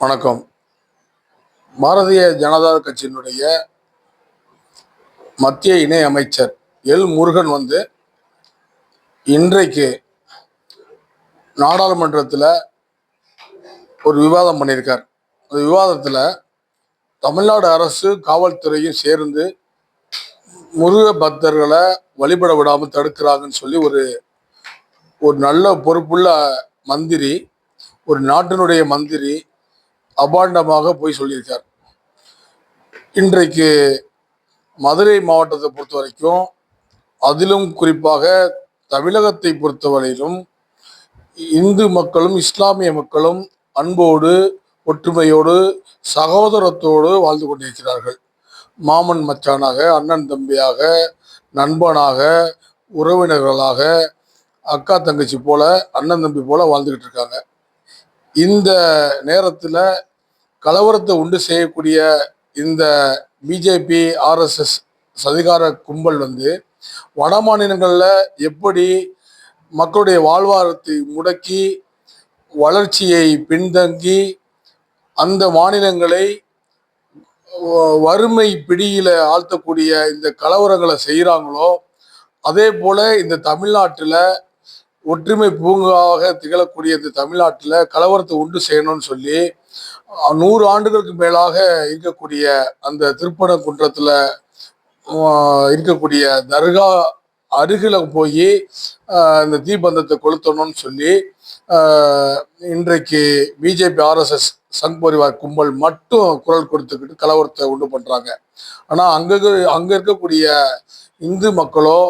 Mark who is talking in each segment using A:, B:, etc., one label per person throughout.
A: வணக்கம். பாரதிய ஜனதா கட்சியினுடைய மத்திய இணை அமைச்சர் எல் முருகன் வந்து இன்றைக்கு நாடாளுமன்றத்தில் ஒரு விவாதம் பண்ணியிருக்கார். அந்த விவாதத்தில் தமிழ்நாடு அரசு காவல்துறையும் சேர்ந்து முருக பக்தர்களை வழிபட விடாமல் தடுக்கிறாங்கன்னு சொல்லி ஒரு ஒரு நல்ல பொறுப்புள்ள மந்திரி ஒரு நாட்டினுடைய மந்திரி அபாண்டமாக போய் சொல்லியிருக்கார். இன்றைக்கு மதுரை மாவட்டத்தை பொறுத்த வரைக்கும் அதிலும் குறிப்பாக தமிழகத்தை பொறுத்தவரையிலும் இந்து மக்களும் இஸ்லாமிய மக்களும் அன்போடு ஒற்றுமையோடு சகோதரத்தோடு வாழ்ந்து கொண்டிருக்கிறார்கள். மாமன் மச்சானாக அண்ணன் தம்பியாக நண்பனாக உறவினர்களாக அக்கா தங்கச்சி போல அண்ணன் தம்பி போல வாழ்ந்துகிட்டு இருக்காங்க. இந்த நேரத்தில் கலவரத்தை உண்டு செய்யக்கூடிய இந்த பிஜேபி ஆர்எஸ்எஸ் சதிகார கும்பல் வந்து வட மாநிலங்களில் எப்படி மக்களுடைய வாழ்வாரத்தை முடக்கி வளர்ச்சியை பின்தங்கி அந்த மாநிலங்களை வறுமை பிடியில் ஆழ்த்தக்கூடிய இந்த கலவரங்களை செய்கிறாங்களோ அதே போல் இந்த தமிழ்நாட்டில் ஒற்றுமை பூங்காவாக திகழக்கூடிய இந்த தமிழ்நாட்டில் கலவரத்தை உண்டு செய்யணும்னு சொல்லி நூறு ஆண்டுகளுக்கு மேலாக இருக்கக்கூடிய அந்த திருப்பரங்குன்றத்தில் இருக்கக்கூடிய தர்கா அருகில் போய் இந்த தீபந்தத்தை கொளுத்தணும்னு சொல்லி இன்றைக்கு பிஜேபி ஆர்எஸ்எஸ் சங் பரிவார் கும்பல் மட்டும் குரல் கொடுத்துக்கிட்டு கலவரத்தை உண்டு பண்ணுறாங்க ஆனால் அங்கே அங்கே இருக்கக்கூடிய இந்து மக்களோ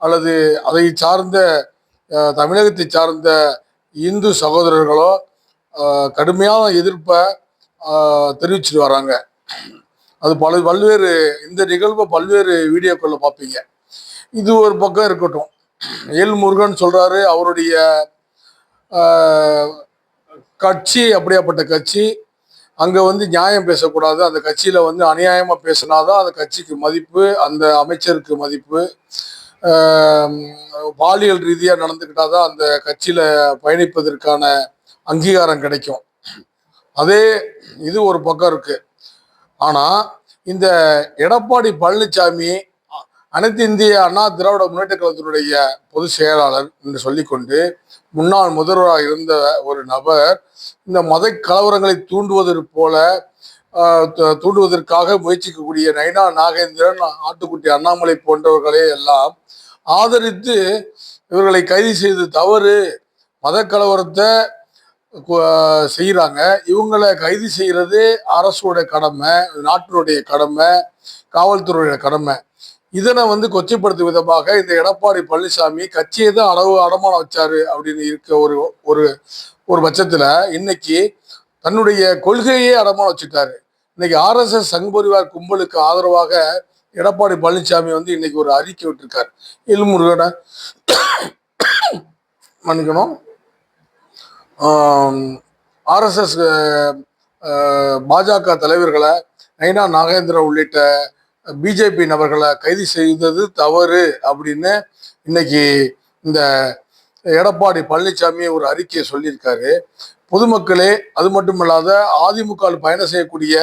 A: அல்லது அதை சார்ந்த தமிழகத்தை சார்ந்த இந்து சகோதரர்களோ கடுமையான எதிர்ப்பை தெரிவிச்சுட்டு தெரிவிச்சிட்டு வராங்க அது பல பல்வேறு இந்த நிகழ்வை பல்வேறு வீடியோக்களில் பார்ப்பீங்க இது ஒரு பக்கம் இருக்கட்டும். எல் முருகன் சொல்கிறாரு அவருடைய கட்சி அப்படியாப்பட்ட கட்சி அங்கே வந்து நியாயம் பேசக்கூடாது. அந்த கட்சியில் வந்து அநியாயமாக பேசினாதான் அந்த கட்சிக்கு மதிப்பு அந்த அமைச்சருக்கு மதிப்பு. பாலியல் ரீதியாக நடந்துக்கிட்டால் தான் அந்த கட்சியில் பயணிப்பதற்கான அங்கீகாரம் கிடைக்கும். அதே இது ஒரு பக்கம் இருக்கு. ஆனால் இந்த எடப்பாடி பழனிசாமி அனைத்து இந்திய அண்ணா திராவிட முன்னேற்ற கழகத்தினுடைய பொதுச் செயலாளர் என்று சொல்லிக்கொண்டு முன்னாள் முதல்வராக இருந்த ஒரு நபர் இந்த மத கலவரங்களை தூண்டுவதற்கு போல தூண்டுவதற்காக முயற்சிக்கக்கூடிய நைனா நாகேந்திரன் ஆட்டுக்குட்டி அண்ணாமலை போன்றவர்களே எல்லாம் ஆதரித்து இவர்களை கைது செய்து தவறு மதக்கலவரத்தை செய்கிறாங்க இவங்களை கைது செய்கிறது அரசோட கடமை நாட்டினுடைய கடமை காவல்துறையோட கடமை. இதனை வந்து கொச்சைப்படுத்தும் விதமாக இந்த எடப்பாடி பழனிசாமி கட்சியை தான் அளவு அடமானம் வச்சாரு அப்படின்னு இருக்க ஒரு ஒரு ஒரு பட்சத்தில் இன்னைக்கு தன்னுடைய கொள்கையே அடமான வச்சுட்டாரு. இன்னைக்கு ஆர்எஸ்எஸ் சங்பரிவார் கும்பலுக்கு ஆதரவாக எடப்பாடி பழனிசாமி வந்து இன்னைக்கு ஒரு அறிக்கை விட்டுருக்கார். எல்முருகனை மன்னிக்கணும். ஆர்எஸ்எஸ் பாஜக தலைவர்களை நைனா நாகேந்திரா உள்ளிட்ட பிஜேபி நபர்களை கைது செய்தது தவறு அப்படின்னு இன்னைக்கு இந்த எடப்பாடி பழனிசாமி ஒரு அறிக்கையை சொல்லியிருக்காரு. பொதுமக்களே அது மட்டும் இல்லாத பயணம் செய்யக்கூடிய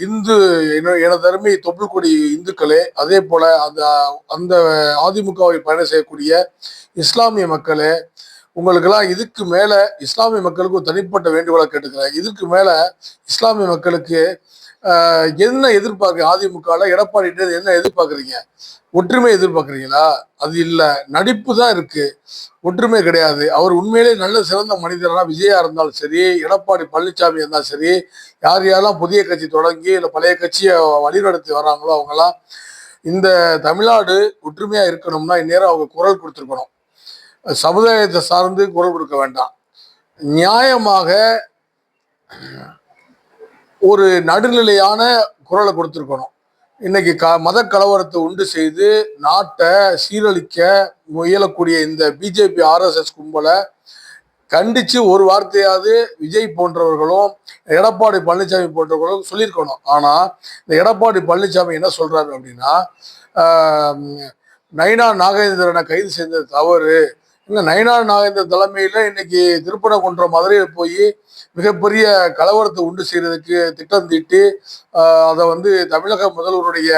A: இந்து இன இனதருமை தொப்புள்கொடி இந்துக்களே அதே போல அந்த அந்த அதிமுகவில் பயணம் செய்யக்கூடிய இஸ்லாமிய மக்களே உங்களுக்கெல்லாம் இதுக்கு மேலே இஸ்லாமிய மக்களுக்கு ஒரு தனிப்பட்ட வேண்டுகோளை கேட்டுக்கிறேன். இதுக்கு மேலே இஸ்லாமிய மக்களுக்கு என்ன எதிர்பார்க்க அதிமுகவில் எடப்பாடி என்ன எதிர்பார்க்குறீங்க? ஒற்றுமை எதிர்பார்க்குறீங்களா? அது இல்லை. நடிப்பு தான் இருக்குது ஒற்றுமை கிடையாது. அவர் உண்மையிலே நல்ல சிறந்த மனிதரான விஜயா இருந்தாலும் சரி எடப்பாடி பழனிசாமி இருந்தாலும் சரி யார் யாரெல்லாம் புதிய கட்சி தொடங்கி இல்லை பழைய கட்சியை வழிநடத்தி வராங்களோ அவங்கெல்லாம் இந்த தமிழ்நாடு ஒற்றுமையாக இருக்கணும்னா இந்நேரம் அவங்க குரல் கொடுத்துருக்கணும். சமுதாயத்தை சார்ந்து குரல் கொடுக்க வேண்டாம். நியாயமாக ஒரு நடுநிலையான குரலை கொடுத்துருக்கணும். இன்னைக்கு க மத கலவரத்தை உண்டு செய்து நாட்டை சீரழிக்க முயலக்கூடிய இந்த பிஜேபி ஆர்எஸ்எஸ் கும்பலை கண்டித்து ஒரு வார்த்தையாவது விஜய் போன்றவர்களும் எடப்பாடி பழனிசாமி போன்றவர்களும் சொல்லியிருக்கணும். ஆனால் இந்த எடப்பாடி பழனிசாமி என்ன சொல்கிறாரு அப்படின்னா நைனா நாகேந்திரனை கைது செய்தது தவறு. இங்க நயினார் நாகேந்திர தலைமையில் இன்னைக்கு திருப்பரங்குன்றம் மதுரையில் போய் மிகப்பெரிய கலவரத்தை உண்டு செய்யறதுக்கு திட்டம் தீட்டி அதை வந்து தமிழக முதல்வருடைய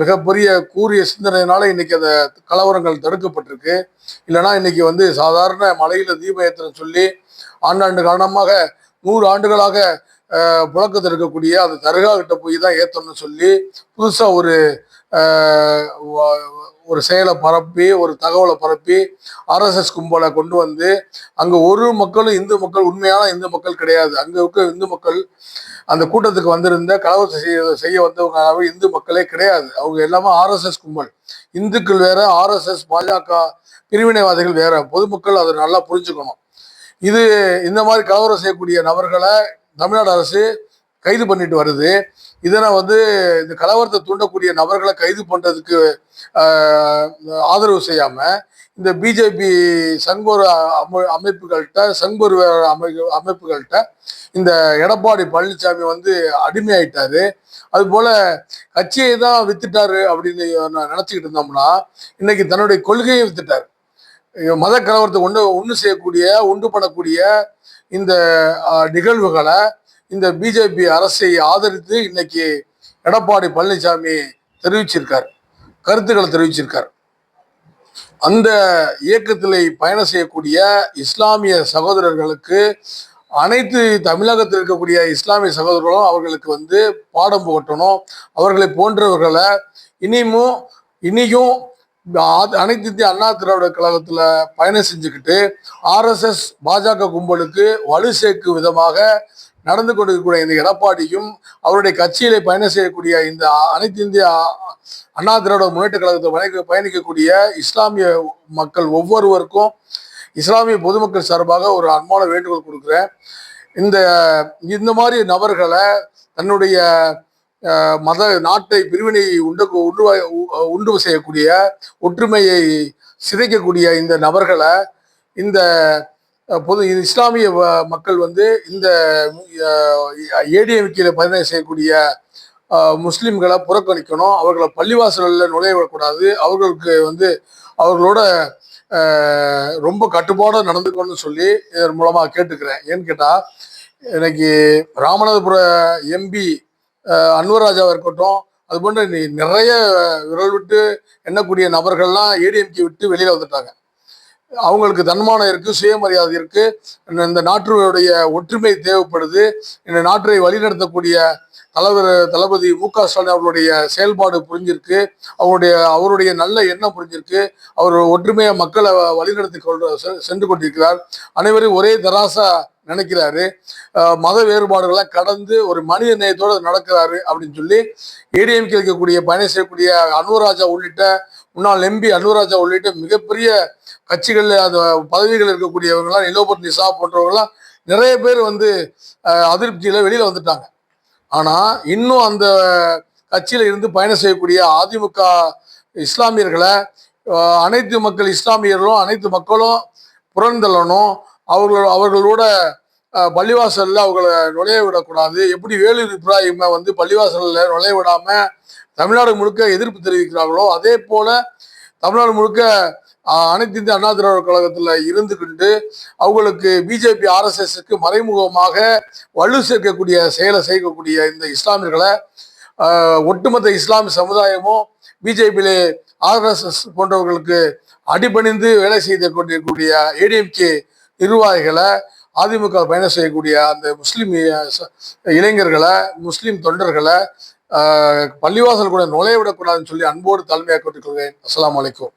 A: மிகப்பெரிய கூறிய சிந்தனையினால இன்னைக்கு அந்த கலவரங்கள் தடுக்கப்பட்டிருக்கு. இல்லைன்னா இன்னைக்கு வந்து சாதாரண மலையில தீப ஏத்தனம் சொல்லி ஆண்டாண்டு காரணமாக நூறு ஆண்டுகளாக புழக்கத்தில் இருக்கக்கூடிய அந்த தர்கா கிட்ட போய் தான் ஏற்றணும்னு சொல்லி புதுசாக ஒரு ஒரு செயலை பரப்பி ஒரு தகவலை பரப்பி ஆர்எஸ்எஸ் கும்பலை கொண்டு வந்து அங்கே ஒரு மக்களும் இந்து மக்கள் உண்மையான இந்து மக்கள் கிடையாது. அங்கே இருக்க இந்து மக்கள் அந்த கூட்டத்துக்கு வந்திருந்த கலவரத்தை செய்ய செய்ய வந்தவங்க இந்து மக்களே கிடையாது. அவங்க எல்லாமே ஆர்எஸ்எஸ் கும்பல். இந்துக்கள் வேற ஆர்எஸ்எஸ் பாஜக பிரிவினைவாதிகள் வேற. பொதுமக்கள் அதை நல்லா புரிஞ்சுக்கணும். இது இந்த மாதிரி கலவரம் செய்யக்கூடிய நபர்களை தமிழ்நாடு அரசு கைது பண்ணிட்டு வருது. இதனை வந்து இந்த கலவரத்தை தூண்டக்கூடிய நபர்களை கைது பண்ணுறதுக்கு ஆதரவு செய்யாமல் இந்த பிஜேபி சங்கோர் அமை- அமைப்புகள்கிட்ட சங்கோர் அமை அமைப்புகள்கிட்ட இந்த எடப்பாடி பழனிசாமி வந்து அடிமையாயிட்டாரு. அதுபோல் கட்சியை தான் வித்துட்டாரு அப்படின்னு நான் இருந்தோம்னா இன்னைக்கு தன்னுடைய கொள்கையை வித்துட்டார். மத கலவரத்தை ஒன்று ஒன்று செய்யக்கூடிய ஒன்று பண்ணக்கூடிய இந்த நிகழ்வுகளை இந்த பிஜேபி அரசை ஆதரித்து இன்னைக்கு எடப்பாடி பழனிசாமி தெரிவிச்சிருக்கார் கருத்துக்களை தெரிவிச்சிருக்கார். அந்த இயக்கத்தில் பயணம் செய்யக்கூடிய இஸ்லாமிய சகோதரர்களுக்கு அனைத்து தமிழகத்தில் இருக்கக்கூடிய இஸ்லாமிய சகோதரர்களும் அவர்களுக்கு வந்து பாடம் புகட்டணும். அவர்களை போன்றவர்களை இனியும் இனியும் அனைத்து இந்திய அண்ணா திராவிட கழகத்தில் பயணம் செஞ்சுக்கிட்டு ஆர்எஸ்எஸ் பாஜக கும்பலுக்கு வலு சேர்க்கும் விதமாக நடந்து கொண்டிருக்கக்கூடிய இந்த எடப்பாடியும் அவருடைய கட்சியிலே பயணம் செய்யக்கூடிய இந்த அனைத்து இந்திய அண்ணா திராவிட முன்னேற்ற கழகத்தை பயணிக்க பயணிக்கக்கூடிய இஸ்லாமிய மக்கள் ஒவ்வொருவருக்கும் இஸ்லாமிய பொதுமக்கள் சார்பாக ஒரு அன்பான வேண்டுகோள் கொடுக்குறேன். இந்த இந்த மாதிரி நபர்களை தன்னுடைய மத நாட்டை பிரிவினை உண்டு உண்டு உண்டு செய்யக்கூடிய ஒற்றுமையை சிதைக்கக்கூடிய இந்த நபர்களை இந்த பொது இது இஸ்லாமிய வ- மக்கள் வந்து இந்த ஏடிஎம்கேல பதிவு செய்யக்கூடிய முஸ்லீம்களை முஸ்லிம்களை புறக்கணிக்கணும். அவர்களை பள்ளிவாசலில் நுழைய விடக்கூடாது. அவர்களுக்கு வந்து அவர்களோட ரொம்ப கட்டுப்பாடாக நடந்துக்கணும்னு சொல்லி இதன் மூலமாக கேட்டுக்கிறேன். ஏன்னு கேட்டால் இன்னைக்கு ராமநாதபுர எம்பி அன்வராஜாவாக இருக்கட்டும் அது போன்ற நிறைய விரல் விட்டு எண்ணக்கூடிய நபர்கள்லாம் ஏடிஎம்கே விட்டு வெளியில் வந்துட்டாங்க. அவங்களுக்கு தன்மானம் இருக்கு சுயமரியாதை இருக்கு. இந்த- நாட்டுடைய ஒற்றுமை தேவைப்படுது. இந்த நாட்டை வழிநடத்தக்கூடிய தலைவர் தளபதி மு க ஸ்டாலின் அவர்களுடைய செயல்பாடு புரிஞ்சிருக்கு. அவருடைய அவருடைய நல்ல எண்ணம் புரிஞ்சிருக்கு. அவர் ஒற்றுமையை மக்களை வழிநடத்தி கொண்டு செ- சென்று கொண்டிருக்கிறார். அனைவரும் ஒரே தராசா நினைக்கிறாரு. மத வேறுபாடுகளை கடந்து ஒரு மனித நேயத்தோடு நடக்கிறாரு அப்படின்னு சொல்லி ஏடிஎம்கே இருக்கக்கூடிய பயணம் செய்யக்கூடிய அனுராஜா உள்ளிட்ட முன்னாள் எம்பி அனுராஜா உள்ளிட்ட மிகப்பெரிய கட்சிகளில் அந்த பதவிகள் இருக்கக்கூடியவங்களாம் நிலோபர் நிசா போன்றவங்களாம் நிறைய பேர் வந்து அதிருப்தியில் வெளியில் வந்துட்டாங்க. ஆனால் இன்னும் அந்த கட்சியில் இருந்து பயணம் செய்யக்கூடிய அதிமுக இஸ்லாமியர்களை அனைத்து மக்கள் இஸ்லாமியர்களும் அனைத்து மக்களும் புறந்தள்ளணும் அவர்களோட அவர்களோட பள்ளிவாசலில் பள்ளிவாசல்ல அவங்கள நுழைய விடக்கூடாது. எப்படி வேலூர் இப்ராஹிமை வந்து பள்ளிவாசலில் நுழைய விடாமல் தமிழ்நாடு முழுக்க எதிர்ப்பு தெரிவிக்கிறார்களோ அதே போல தமிழ்நாடு முழுக்க அனைத்து இந்திய அண்ணா திராவிடர் கழகத்துல இருந்துகிட்டு அவங்களுக்கு பிஜேபி ஆர்எஸ்எஸ்க்கு மறைமுகமாக வலு சேர்க்கக்கூடிய செயலை செய்யக்கூடிய இந்த இஸ்லாமியர்களை ஒட்டுமொத்த இஸ்லாமிய சமுதாயமும் பிஜேபியிலே ஆர்எஸ்எஸ் போன்றவர்களுக்கு அடிபணிந்து வேலை செய்து கொண்டிருக்கக்கூடிய ஏடிஎம்கே நிர்வாகிகளை அதிமுக பயணம் செய்யக்கூடிய அந்த முஸ்லீம் இளைஞர்களை முஸ்லீம் தொண்டர்களை பள்ளிவாசல் கூட நுழைய விடக்கூடாதுன்னு சொல்லி அன்போடு தலைமையாக கொண்டிருக்கிறேன் அஸ்லாம் வலைக்கும்